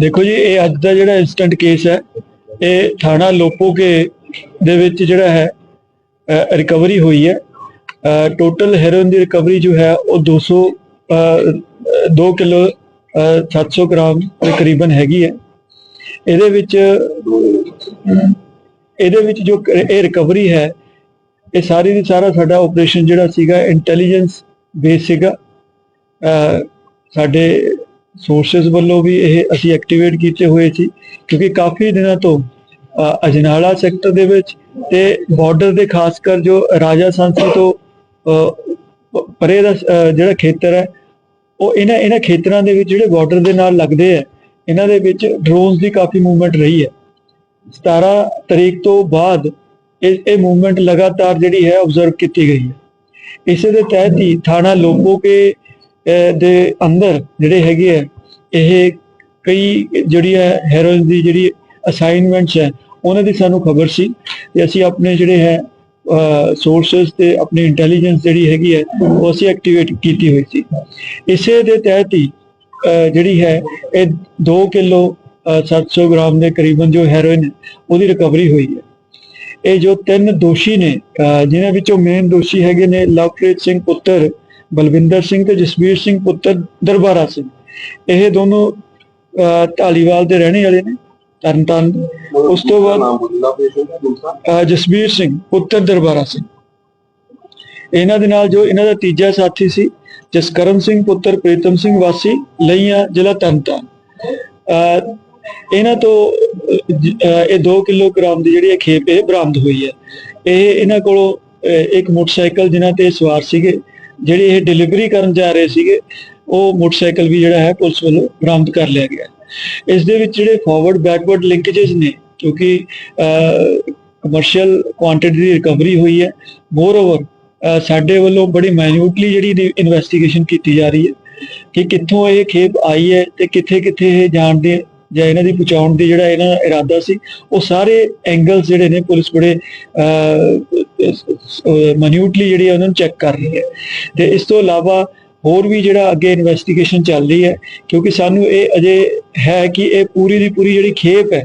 ਦੇਖੋ ਜੀ, ਇਹ ਅੱਜ ਦਾ ਜਿਹੜਾ ਇਨਸਟੈਂਟ ਕੇਸ ਹੈ, ਇਹ ਥਾਣਾ ਲੋਪੋਕੇ ਦੇ ਵਿੱਚ ਜਿਹੜਾ ਹੈ ਰਿਕਵਰੀ ਹੋਈ ਹੈ। ਟੋਟਲ ਹੈਰੋਇਨ ਦੀ ਰਿਕਵਰੀ ਜੋ ਹੈ, ਉਹ 200 2 ਕਿਲੋ 700 ਗ੍ਰਾਮ ਤਕਰੀਬਨ ਹੈਗੀ ਹੈ। ਇਹਦੇ ਵਿੱਚ ਇਹਦੇ ਵਿੱਚ ਜੋ ਇਹ ਰਿਕਵਰੀ ਹੈ, ਇਹ ਸਾਰੀ ਦੀ ਸਾਰਾ ਸਾਡਾ ਆਪਰੇਸ਼ਨ ਜਿਹੜਾ ਸੀਗਾ ਇੰਟੈਲੀਜੈਂਸ ਬੇਸ ਸੀਗਾ। ਸਾਡੇ ਸੋਰਸਸ ਵੱਲੋਂ ਵੀ ਇਹ ਅਸੀਂ ਐਕਟੀਵੇਟ ਕੀਤੇ ਹੋਏ ਸੀ, ਕਿਉਂਕਿ ਕਾਫੀ ਦਿਨਾਂ ਤੋਂ ਅਜਨਾਲਾ ਸੈਕਟਰ ਦੇ ਵਿੱਚ ਤੇ ਬਾਰਡਰ ਦੇ ਖਾਸ ਕਰ ਜੋ ਰਾਜਾ ਸੰਸੀ ਤੋਂ ਪਰੇ ਦਾ ਜਿਹੜਾ ਖੇਤਰ ਹੈ, ਉਹ ਇਹਨਾਂ ਇਹਨਾਂ ਖੇਤਰਾਂ ਦੇ ਵਿੱਚ ਜਿਹੜੇ ਬਾਰਡਰ ਦੇ ਨਾਲ ਲੱਗਦੇ ਆ ਇਹਨਾਂ ਦੇ ਵਿੱਚ ਡਰੋਨਸ ਦੀ ਕਾਫੀ ਮੂਵਮੈਂਟ ਰਹੀ ਹੈ। 17 ਤਰੀਕ ਤੋਂ ਬਾਅਦ ਇਹ ਇਹ ਮੂਵਮੈਂਟ ਲਗਾਤਾਰ ਜਿਹੜੀ ਹੈ ਆਬਜ਼ਰਵ ਕੀਤੀ ਗਈ ਹੈ। ਇਸੇ ਦੇ ਤਹਿਤ ਹੀ ਥਾਣਾ ਲੋਪੋ ਕੇ ਦੇ ਅੰਦਰ ਜਿਹੜੇ ਹੈਗੇ ਆ ਇਹ ਕਈ ਜਿਹੜੀ ਹੈ ਹੈਰੋਇਨ ਦੀ ਜਿਹੜੀ ਅਸਾਈਨਮੈਂਟਸ ਹੈ ਉਹਨਾਂ ਦੀ ਸਾਨੂੰ ਖਬਰ ਸੀ ਤੇ ਅਸੀਂ ਆਪਣੇ ਜਿਹੜੇ ਹੈ ਸੋਰਸਸ ਤੇ ਆਪਣੀ ਇੰਟੈਲੀਜੈਂਸ ਜਿਹੜੀ ਹੈਗੀ ਹੈ ਉਹ ਅਸੀਂ ਐਕਟੀਵੇਟ ਕੀਤੀ ਹੋਈ ਸੀ। ਇਸੇ ਦੇ ਤਹਿਤ ਹੀ ਜਿਹੜੀ ਹੈ ਇਹ 2 ਕਿਲੋ 700 ਗ੍ਰਾਮ ਦੇ ਕਰੀਬਨ ਜੋ ਹੈਰੋਇਨ ਹੈ, ਉਹਦੀ ਰਿਕਵਰੀ ਹੋਈ ਹੈ। ਇਹ ਜੋ ਤਿੰਨ ਦੋਸ਼ੀ ਨੇ ਅਹ, ਜਿਨ੍ਹਾਂ ਵਿੱਚੋਂ ਮੇਨ ਦੋਸ਼ੀ ਹੈਗੇ ਨੇ ਲਵਪ੍ਰੀਤ ਸਿੰਘ ਪੁੱਤਰ ਬਲਵਿੰਦਰ ਸਿੰਘ ਤੇ ਜਸਵੀਰ ਸਿੰਘ ਪੁੱਤਰ ਦਰਬਾਰਾ ਸਿੰਘ। ਇਹ ਦੋਨੋਂ ਅਹ, ਢਾਲੀਵਾਲ ਦੇ ਰਹਿਣੇ ਵਾਲੇ ਨੇ ਤਰਨਤਾਰਨ ਉਸ ਤੋਂ ਬਾਅਦ ਨਾਮ ਜਸਵੀਰ ਸਿੰਘ ਪੁੱਤਰ ਦਰਬਾਰਾ ਸਿੰਘ। ਇਹਨਾਂ ਦੇ ਨਾਲ ਜੋ ਇਹਨਾਂ ਦਾ ਤੀਜਾ ਸਾਥੀ ਸੀ ਜਸਕਰਨ ਸਿੰਘ ਪੁੱਤਰ ਪ੍ਰੀਤਮ ਸਿੰਘ ਵਾਸੀ ਲਈਆਂ ਜ਼ਿਲ੍ਹਾ ਤਰਨਤਾਰਨ। ਅਹ, ਇਹਨਾਂ ਤੋਂ ਅਹ, ਇਹ 2 ਕਿਲੋਗ੍ਰਾਮ ਦੀ ਜਿਹੜੀ ਇਹ ਖੇਪ ਇਹ ਬਰਾਮਦ ਹੋਈ ਹੈ। ਇਹ ਇਹਨਾਂ ਕੋਲੋਂ ਅਹ, ਇੱਕ ਮੋਟਰਸਾਈਕਲ ਜਿਨ੍ਹਾਂ ਤੇ ਸਵਾਰ ਸੀਗੇ ਜਿਹੜੇ ਇਹ ਡਿਲੀਵਰੀ ਕਰਨ ਜਾ ਰਹੇ ਸੀਗੇ, ਉਹ ਮੋਟਰਸਾਈਕਲ ਵੀ ਜਿਹੜਾ ਹੈ, ਪੁਲਿਸ ਵੱਲੋਂ ਬਰਾਮਦ ਕਰ ਲਿਆ ਗਿਆ ਇਸ ਦੇ ਵਿੱਚ ਜਿਹੜੇ ਫਾਰਵਰਡ ਬੈਕਵਰਡ ਲਿੰਕੇजेस ਨੇ, ਕਿਉਂਕਿ ਕਮਰਸ਼ੀਅਲ ਕੁਆਂਟੀਟੀ ਦੀ ਰਿਕਵਰੀ ਹੋਈ ਹੈ। ਮੋਰ ਓਵਰ ਸਾਡੇ ਵੱਲੋਂ ਬੜੀ ਮਾਈਨਿਊਟਲੀ ਜਿਹੜੀ ਇਨਵੈਸਟੀਗੇਸ਼ਨ ਕੀਤੀ ਜਾ ਰਹੀ ਹੈ ਕਿ ਕਿੱਥੋਂ ਇਹ ਖੇਪ ਆਈ ਹੈ ਤੇ ਕਿੱਥੇ ਕਿੱਥੇ ਇਹ ਜਾਣ ਦੇ ਜਾਂ ਇਹਨਾਂ ਦੀ ਪਹੁੰਚਾਉਣ ਦੀ ਜਿਹੜਾ ਇਹਨਾਂ ਦਾ ਇਰਾਦਾ ਸੀ, ਉਹ ਸਾਰੇ ਐਂਗਲਸ ਜਿਹੜੇ ਨੇ ਪੁਲਿਸ ਬੜੇ ਮਨਿਊਟਲੀ ਜਿਹੜੀ ਹੈ ਉਹਨਾਂ ਨੂੰ ਚੈੱਕ ਕਰ ਰਹੀ ਹੈ। ਤੇ ਇਸ ਤੋਂ ਇਲਾਵਾ ਹੋਰ ਵੀ ਜਿਹੜਾ ਅੱਗੇ ਇਨਵੈਸਟੀਗੇਸ਼ਨ ਚੱਲ ਰਹੀ ਹੈ, ਕਿਉਂਕਿ ਸਾਨੂੰ ਇਹ ਅਜੇ ਹੈ ਕਿ ਇਹ ਪੂਰੀ ਦੀ ਪੂਰੀ ਜਿਹੜੀ ਖੇਪ ਹੈ,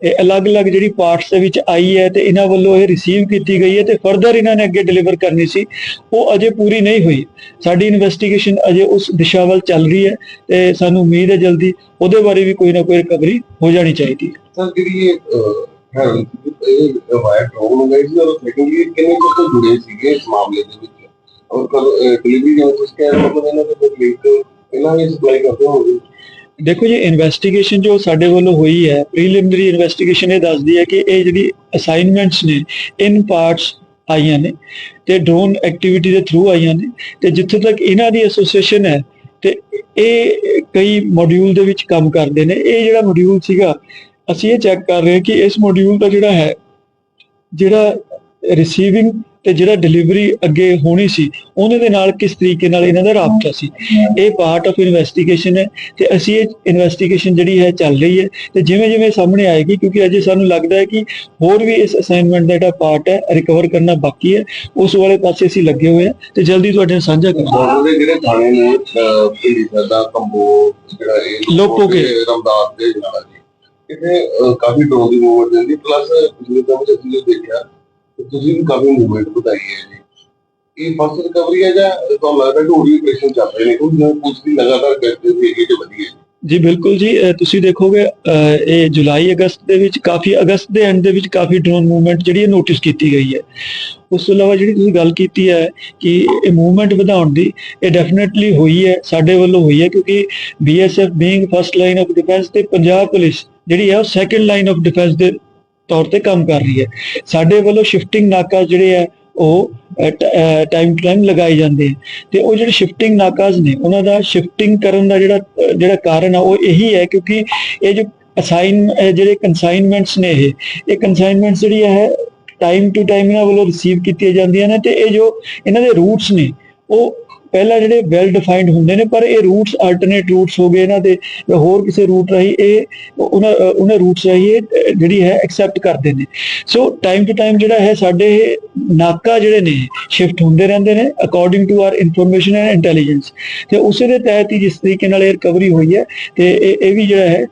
ਇਹ ਅਲੱਗ-ਅਲੱਗ ਜਿਹੜੀ ਪਾਰਟਸ ਦੇ ਵਿੱਚ ਆਈ ਹੈ ਤੇ ਇਹਨਾਂ ਵੱਲੋਂ ਇਹ ਰਿਸੀਵ ਕੀਤੀ ਗਈ ਹੈ ਤੇ ਫਰਦਰ ਇਹਨਾਂ ਨੇ ਅੱਗੇ ਡਿਲੀਵਰ ਕਰਨੀ ਸੀ, ਉਹ ਅਜੇ ਪੂਰੀ ਨਹੀਂ ਹੋਈ। ਸਾਡੀ ਇਨਵੈਸਟੀਗੇਸ਼ਨ ਅਜੇ ਉਸ ਦਿਸ਼ਾ ਵੱਲ ਚੱਲ ਰਹੀ ਹੈ ਤੇ ਸਾਨੂੰ ਉਮੀਦ ਹੈ ਜਲਦੀ ਉਹਦੇ ਬਾਰੇ ਵੀ ਕੋਈ ਨਾ ਕੋਈ ਰਿਕਵਰੀ ਹੋ ਜਾਣੀ ਚਾਹੀਦੀ ਹੈ। ਸਰ ਜਿਹੜੀ ਇਹ ਹੈ, ਇਹ ਵਾਇਰ ਡਰੋਨ ਹੋ ਗਈ ਸੈਕੰਡਲੀ ਕਿੰਨੇ ਕੁ ਤੋਂ ਜੁੜੇ ਸੀਗੇ ਇਸ ਮਾਮਲੇ ਦੇ ਵਿੱਚ। ਔਰ ਕਦ ਡਿਲੀਵਰੀ ਜਿਵੇਂ ਕਹਿ ਰਹੇ ਮਤਲਬ ਇਹਨਾਂ ਦੇ ਲਿੰਕ ਇਹਨਾਂ ਨੇ ਸਪਲਾਈ ਕਰਦੇ ਹੋਣਗੇ। ਦੇਖੋ ਜੀ ਇਨਵੈਸਟੀਗੇਸ਼ਨ ਜੋ ਸਾਡੇ ਵੱਲੋਂ ਹੋਈ ਹੈ ਪ੍ਰੀਲਿਮਿਨਰੀ ਇਨਵੈਸਟੀਗੇਸ਼ਨ ਇਹ ਦੱਸਦੀ ਹੈ ਕਿ ਇਹ ਜਿਹੜੀ ਅਸਾਈਨਮੈਂਟਸ ਨੇ ਇਨ ਪਾਰਟਸ ਆਈਆਂ ਨੇ ਤੇ ਡਰੋਨ ਐਕਟੀਵਿਟੀ ਦੇ ਥਰੂ ਆਈਆਂ ਨੇ ਤੇ ਜਿੱਥੇ ਤੱਕ ਇਹਨਾਂ ਦੀ ਐਸੋਸੀਏਸ਼ਨ ਹੈ ਤੇ ਇਹ ਕਈ ਮੋਡਿਊਲ ਦੇ ਵਿੱਚ ਕੰਮ ਕਰਦੇ ਨੇ। ਇਹ ਜਿਹੜਾ ਮੋਡਿਊਲ ਸੀਗਾ ਅਸੀਂ ਇਹ ਚੈੱਕ ਕਰ ਰਹੇ ਹਾਂ ਕਿ ਇਸ ਮੋਡਿਊਲ ਦਾ ਜਿਹੜਾ ਹੈ ਜਿਹੜਾ ਰਿਸੀਵਿੰਗ ਤੇ ਜਿਹੜਾ ਡਿਲੀਵਰੀ ਅੱਗੇ ਹੋਣੀ ਸੀ ਉਹਨਾਂ ਦੇ ਨਾਲ ਕਿਸ ਤਰੀਕੇ ਨਾਲ ਇਹਨਾਂ ਦਾ ਰਾਬਤਾ ਸੀ ਇਹ ਪਾਰਟ ਆਫ ਇਨਵੈਸਟੀਗੇਸ਼ਨ ਹੈ ਤੇ ਅਸੀਂ ਇਹ ਇਨਵੈਸਟੀਗੇਸ਼ਨ ਜਿਹੜੀ ਹੈ ਚੱਲ ਰਹੀ ਹੈ ਤੇ ਜਿਵੇਂ ਜਿਵੇਂ ਸਾਹਮਣੇ ਆਏਗੀ ਕਿਉਂਕਿ ਅਜੇ ਸਾਨੂੰ ਲੱਗਦਾ ਹੈ ਕਿ ਹੋਰ ਵੀ ਇਸ ਅਸਾਈਨਮੈਂਟ ਦਾ ਜਿਹੜਾ ਪਾਰਟ ਹੈ ਰਿਕਵਰ ਕਰਨਾ ਬਾਕੀ ਹੈ ਉਸ ਵਾਲੇ ਪਾਸੇ ਅਸੀਂ ਲੱਗੇ ਹੋਏ ਹਾਂ ਤੇ ਜਲਦੀ ਤੁਹਾਡੇ ਨਾਲ ਸਾਂਝਾ ਕਰਾਂਗੇ ਦੇ ਜਿਹੜੇ ਥਾਣੇ ਨੇ ਪਿੰਡੀ ਕੰਬੋ ਜਿਹੜਾ ਇਹ ਲੋਪੋਕੇ। ਤੇ ਰਮਦਾਸ ਦੇ ਜਿਹੜਾ ਜੀ ਕਾਫੀ ਡਰੋਨ ਦੀ ਮੂਵਮੈਂਟ ਜਾਂਦੀ ਪਲੱਸ ਪਿਛਲੇ ਦਿਨ ਵਿੱਚ ਅਸੀਂ ਦੇਖਿਆ ਤੁਸੀਂ ਵੀ ਕਾਫੀ ਮੂਵਮੈਂਟ ਵਧਾਈ ਹੈ ਜੀ। ਇਹ ਫਸਟ ਰਿਕਵਰੀ ਹੈ ਜਾਂ ਤੁਹਾਨੂੰ ਲੱਗਦਾ ਕਿ ਹੋਰ ਵੀ ਆਪਰੇਸ਼ਨ ਚੱਲ ਰਹੇ ਨੇ? ਕਿਉਂਕਿ ਜਿਵੇਂ ਪੁਲਿਸ ਲਗਾਤਾਰ ਕਰਦੇ ਸੀ ਏਰੀਆ 'ਚ ਵਧੀ ਜੀ, ਬਿਲਕੁਲ ਜੀ। ਤੁਸੀਂ ਦੇਖੋਗੇ ਇਹ ਜੁਲਾਈ, ਅਗਸਤ ਦੇ ਵਿੱਚ ਕਾਫੀ, ਅਗਸਤ ਦੇ ਐਂਡ ਦੇ ਵਿੱਚ ਕਾਫੀ ਡਰੋਨ ਮੂਵਮੈਂਟ ਜਿਹੜੀ ਹੈ ਨੋਟਿਸ ਕੀਤੀ ਗਈ ਹੈ। ਉਸ ਤੋਂ ਇਲਾਵਾ ਜਿਹੜੀ ਤੁਸੀਂ ਗੱਲ ਕੀਤੀ ਹੈ ਕਿ ਇਹ ਮੂਵਮੈਂਟ ਵਧਾਉਣ ਦੀ, ਇਹ ਡੈਫੀਨਿਟਲੀ ਹੋਈ ਹੈ, ਸਾਡੇ ਵੱਲੋਂ ਹੋਈ ਹੈ, ਕਿਉਂਕਿ BSF being first line of defence ਤੇ ਪੰਜਾਬ ਪੁਲਿਸ ਜਿਹੜੀ ਹੈ ਉਹ ਸੈਕੰਡ ਲਾਈਨ ਆਫ ਡਿਫੈਂਸ ਦੇ ਤੌਰ ਤੇ ਕੰਮ ਕਰ ਰਹੀ ਹੈ। ਸਾਡੇ ਵੱਲੋਂ ਸ਼ਿਫਟਿੰਗ ਨਾਕਾ ਜਿਹੜੇ ਹੈ ਉਹ ਟਾਈਮ ਟੂ ਟਾਈਮ ਲਗਾਏ ਜਾਂਦੇ ਆ। ਤੇ ਉਹ ਜਿਹੜੇ ਸ਼ਿਫਟਿੰਗ ਨਾਕਾਜ਼ ਨੇ, ਉਹਨਾਂ ਦਾ ਸ਼ਿਫਟਿੰਗ ਕਰਨ ਦਾ ਜਿਹੜਾ ਜਿਹੜਾ ਕਾਰਨ ਆ, ਉਹ ਇਹੀ ਹੈ ਕਿਉਂਕਿ ਇਹ ਜੋ ਅਸਾਈਨ ਜਿਹੜੇ ਕਨਸਾਈਨਮੈਂਟਸ ਨੇ ਇਹ ਇਹ ਕਨਸਾਈਨਮੈਂਟਸ ਜਿਹੜੀ ਹੈ ਟਾਈਮ ਟੂ ਟਾਈਮ ਇਹਨਾਂ ਵੱਲੋਂ ਰਿਸੀਵ ਕੀਤੀਆਂ ਜਾਂਦੀਆਂ ਨੇ ਤੇ ਇਹ ਜੋ ਇਹਨਾਂ ਦੇ ਰੂਟਸ ਨੇ, ਉਹ ਪਹਿਲਾਂ ਜਿਹੜੇ ਵੈਲ ਡਿਫਾਈਨਡ ਹੁੰਦੇ ਨੇ, ਪਰ ਇਹ ਰੂਟਸ ਆਲਟਰਨੇਟ ਰੂਟਸ ਹੋ ਗਏ ਇਹਨਾਂ ਦੇ ਹੋਰ ਕਿਸੇ ਰੂਟ ਰਾਹੀਂ ਇਹ, ਉਹਨਾਂ ਉਹਨਾਂ ਰੂਟਸ ਰਾਹੀਂ ਇਹ ਜਿਹੜੀ ਹੈ ਐਕਸੈਪਟ ਕਰਦੇ ਨੇ। ਸੋ ਟਾਈਮ ਟੂ ਟਾਈਮ ਜਿਹੜਾ ਹੈ, ਸਾਡੇ ਨਾਕਾ ਜਿਹੜੇ ਨੇ ਸ਼ਿਫਟ ਹੁੰਦੇ ਰਹਿੰਦੇ ਨੇ according to our information and intelligence ਤੇ ਉਸੇ ਦੇ ਤਹਿਤ ਹੀ ਜਿਸ ਤਰੀਕੇ ਨਾਲ ਇਹ ਰਿਕਵਰੀ ਹੋਈ ਹੈ, ਤੇ ਇਹ ਇਹ ਵੀ ਜਿਹੜਾ ਹੈ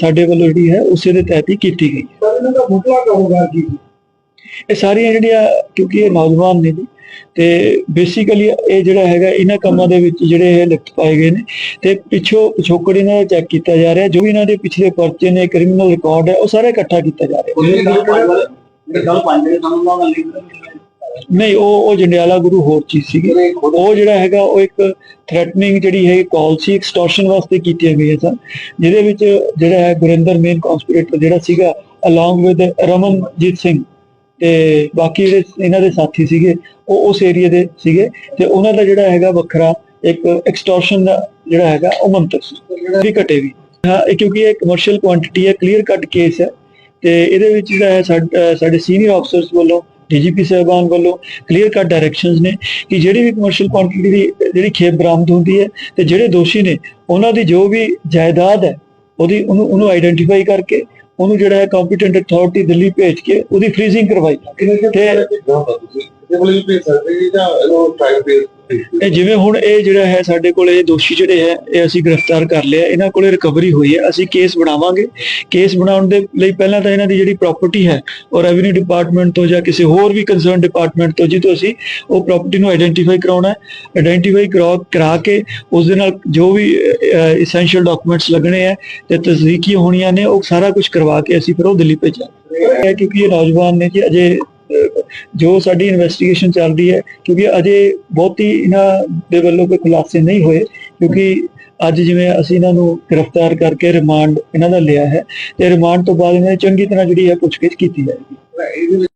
ਸਾਡੇ ਵੱਲੋਂ ਜਿਹੜੀ ਹੈ, ਉਸੇ ਦੇ ਤਹਿਤ ਹੀ ਕੀਤੀ ਗਈ ਸਰ, ਇਹਨਾਂ ਦਾ ਮੁੱਢਲਾ ਕਾਰੋਬਾਰ ਕੀ ਇਹ ਸਾਰੀਆਂ ਜਿਹੜੀਆਂ ਕਿਉਂਕਿ ਇਹ ਨੌਜਵਾਨ ਨੇ ਜੀ ਤੇ ਬੇਸਿਕਲੀ ਇਹ ਜਿਹੜਾ ਹੈਗਾ ਇਹਨਾਂ ਕੰਮਾਂ ਦੇ ਵਿੱਚ ਜਿਹੜੇ ਇਹ ਲਿਖਤ ਪਾਏ ਗਏ ਨੇ ਤੇ ਪਿੱਛੋਂ ਪਿਛੋਕੜ ਇਹਨਾਂ ਦਾ ਚੈੱਕ ਕੀਤਾ ਜਾ ਰਿਹਾ ਜੋ ਵੀ ਇਹਨਾਂ ਦੇ ਪਿਛਲੇ ਪਰਚੇ ਨੇ ਕ੍ਰਿਮੀਨਲ ਰਿਕਾਰਡ ਹੈ ਉਹ ਸਾਰਾ ਇਕੱਠਾ ਕੀਤਾ ਜਾ ਰਿਹਾ। ਨਹੀਂ ਉਹ ਉਹ ਜੰਡਿਆਲਾ ਗੁਰੂ ਹੋਰ ਚੀਜ਼ ਸੀਗੀ। ਉਹ ਜਿਹੜਾ ਹੈਗਾ ਉਹ ਇੱਕ ਥ੍ਰੈਟਨਿੰਗ ਜਿਹੜੀ ਹੈ ਕਾਲ ਸੀ ਐਕਸਟੋਰਸ਼ਨ ਵਾਸਤੇ ਕੀਤੀਆਂ ਗਈਆਂ ਸਨ ਜਿਹਦੇ ਵਿੱਚ ਜਿਹੜਾ ਹੈ ਗੁਰਿੰਦਰ ਮੇਨ ਕਨਸਪੀਰੇਟਰ ਜਿਹੜਾ ਸੀਗਾ ਅਲੋਂਗ ਵਿਦ ਰਮਨਜੀਤ ਸਿੰਘ। ਤੇ ਬਾਕੀ ਜਿਹੜੇ ਇਹਨਾਂ ਦੇ ਸਾਥੀ ਸੀਗੇ, ਉਹ ਉਸ ਏਰੀਆ ਦੇ ਸੀਗੇ ਤੇ ਉਹਨਾਂ ਦਾ ਜਿਹੜਾ ਹੈਗਾ ਵੱਖਰਾ ਇੱਕ ਐਕਸਟੋਰਸ਼ਨ ਦਾ ਜਿਹੜਾ ਹੈਗਾ ਉਹ ਮੰਤਰ ਸੀ। ਵੀ ਘਟੇ ਵੀ। ਹਾਂ, ਇਹ ਕਿਉਂਕਿ ਇਹ ਕਮਰਸ਼ੀਅਲ ਕੁਆਂਟੀਟੀ ਹੈ ਕਲੀਅਰ ਕੱਟ ਕੇਸ ਹੈ ਤੇ ਇਹਦੇ ਵਿੱਚ ਜਿਹੜਾ ਹੈ ਸਾਡ- ਸਾਡੇ ਸੀਨੀਅਰ ਆਫਸਰਸ ਵੱਲੋਂ ਡੀਜੀਪੀ ਸਾਹਿਬਾਨ ਵੱਲੋਂ ਕਲੀਅਰ ਕੱਟ ਡਾਇਰੈਕਸ਼ਨਸ ਨੇ ਕਿ ਜਿਹੜੀ ਵੀ ਕਮਰਸ਼ੀਅਲ ਕੁਆਂਟੀਟੀ ਦੀ ਜਿਹੜੀ ਖੇਪ ਬਰਾਮਦ ਹੁੰਦੀ ਹੈ ਤੇ ਜਿਹੜੇ ਦੋਸ਼ੀ ਨੇ, ਉਹਨਾਂ ਦੀ ਜੋ ਵੀ ਜਾਇਦਾਦ ਹੈ, ਉਹਦੀ ਉਹਨੂੰ ਉਹਨੂੰ ਆਈਡੈਂਟੀਫਾਈ ਕਰਕੇ ਉਹਨੂੰ ਜਿਹੜਾ ਹੈ ਕੰਪੀਟੈਂਟ ਅਥਾਰਟੀ ਦਿੱਲੀ ਭੇਜ ਕੇ ਉਹਦੀ ਫ੍ਰੀਜ਼ਿੰਗ ਕਰਵਾਈ। ਕਿਹਨੇ ਕਿ ਤੁਸੀਂ? ਕਿਸੇ ਕੋਲ ਵੀ ਭੇਜ ਸਕਦੇ ਜੀ ਇਹਨੂੰ ਟ੍ਰਾਇਲ ਫੇਸ ਇਹ ਜਿਵੇਂ ਹੁਣ ਇਹ ਜਿਹੜਾ ਹੈ ਸਾਡੇ ਕੋਲ ਇਹ ਦੋਸ਼ੀ ਜਿਹੜੇ ਹੈ, ਇਹ ਅਸੀਂ ਗ੍ਰਿਫਤਾਰ ਕਰ ਲਿਆ, ਇਹਨਾਂ ਕੋਲੇ ਰਿਕਵਰੀ ਹੋਈ ਹੈ, ਅਸੀਂ ਕੇਸ ਬਣਾਵਾਂਗੇ। ਕੇਸ ਬਣਾਉਣ ਦੇ ਲਈ ਪਹਿਲਾਂ ਤਾਂ ਇਹਨਾਂ ਦੀ ਜਿਹੜੀ ਪ੍ਰਾਪਰਟੀ ਹੈ, ਉਹ ਰੈਵਨਿਊ ਡਿਪਾਰਟਮੈਂਟ ਤੋਂ ਜਾਂ ਕਿਸੇ ਹੋਰ ਵੀ ਕੰਸਰਨ ਡਿਪਾਰਟਮੈਂਟ ਤੋਂ ਜਿੱਥੋਂ ਅਸੀਂ ਉਹ ਪ੍ਰਾਪਰਟੀ ਨੂੰ ਆਇਡੈਂਟੀਫਾਈ ਕਰਾਉਣਾ ਹੈ। ਆਇਡੈਂਟੀਫਾਈ ਕਰਾ ਕੇ ਉਸ ਦੇ ਨਾਲ ਜੋ ਵੀ ਐਸੈਂਸ਼ੀਅਲ ਡਾਕੂਮੈਂਟਸ ਲੱਗਣੇ ਆ ਤੇ ਤਸਦੀਕੀ ਹੋਣੀਆਂ ਨੇ, ਉਹ ਸਾਰਾ ਕੁਝ ਕਰਵਾ ਕੇ ਅਸੀਂ ਫਿਰ ਉਹ ਦਿੱਲੀ ਭੇਜਾਂਗੇ। ਇਹ ਕਿਉਂਕਿ ਇਹ ਨੌਜਵਾਨ ਨੇ ਜੀ, ਅਜੇ ਜੋ ਸਾਡੀ ਇਨਵੈਸਟੀਗੇਸ਼ਨ ਚੱਲਦੀ ਹੈ, ਕਿਉਂਕਿ ਅਜੇ ਬਹੁਤੀ ਇਹਨਾਂ ਦੇ ਵੱਲੋਂ ਕੋਈ ਖੁਲਾਸੇ ਨਹੀਂ ਹੋਏ, ਕਿਉਂਕਿ ਅੱਜ ਜਿਵੇਂ ਅਸੀਂ ਇਹਨਾਂ ਨੂੰ ਗ੍ਰਿਫਤਾਰ ਕਰਕੇ ਰਿਮਾਂਡ ਇਹਨਾਂ ਦਾ ਲਿਆ ਹੈ, ਤੇ ਰਿਮਾਂਡ ਤੋਂ ਬਾਅਦ ਇਹਨਾਂ ਚੰਗੀ ਤਰ੍ਹਾਂ ਜਿਹੜੀ ਹੈ ਪੁੱਛਗਿੱਛ ਕੀਤੀ ਜਾਏਗੀ।